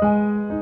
ล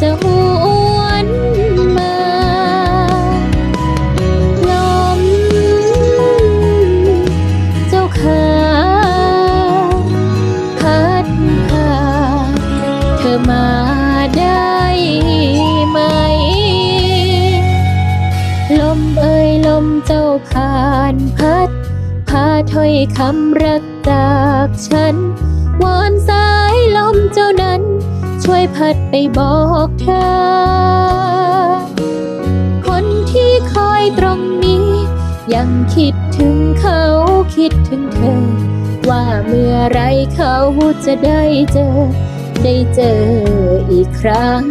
จะหวนมาลมเจ้าขาพัดพาเธอมาได้ไหม ลมเอ่ยลมเจ้าผ่านพัดพาถ้อยคำรักจากฉันวอนสา ยพัดไปบอกเธอ คนที่คอยตรงนี้ ยังคิดถึงเขาคิดถึงเธอ ว่าเมื่อไรเขาจะได้เจอ ได้เจออีกครั้ง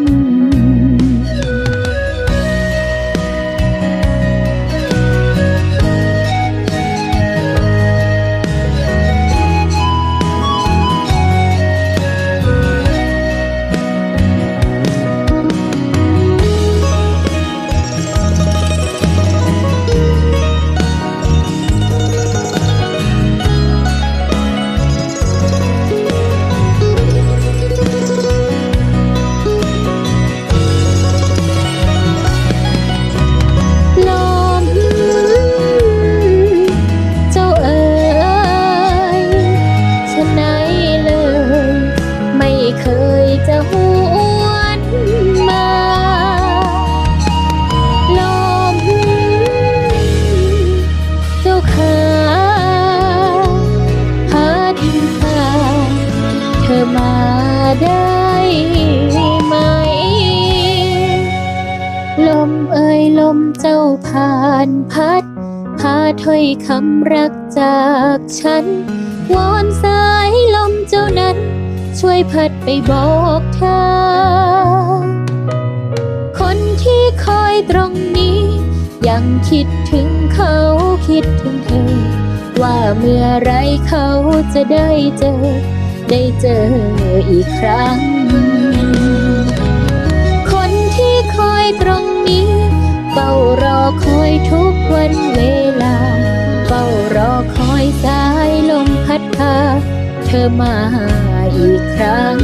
ได้ไหม ลมเอ่ยลมเจ้าผ่านพัด พาถ้อยคำรักจากฉัน วอนสายลมเจ้านั้น ช่วยพัดไปบอกเธอ คนที่คอยตรงนี้ ยังคิดถึงเขาคิดถึงเธอ ว่าเมื่อไรเขาจะได้เจอ ได้เจออีกครั้ง คนที่คอยตรงนี้เฝ้ารอคอยทุกวันเวลาเฝ้ารอคอยสายลมพัดพาเธอมาอีกครั้ง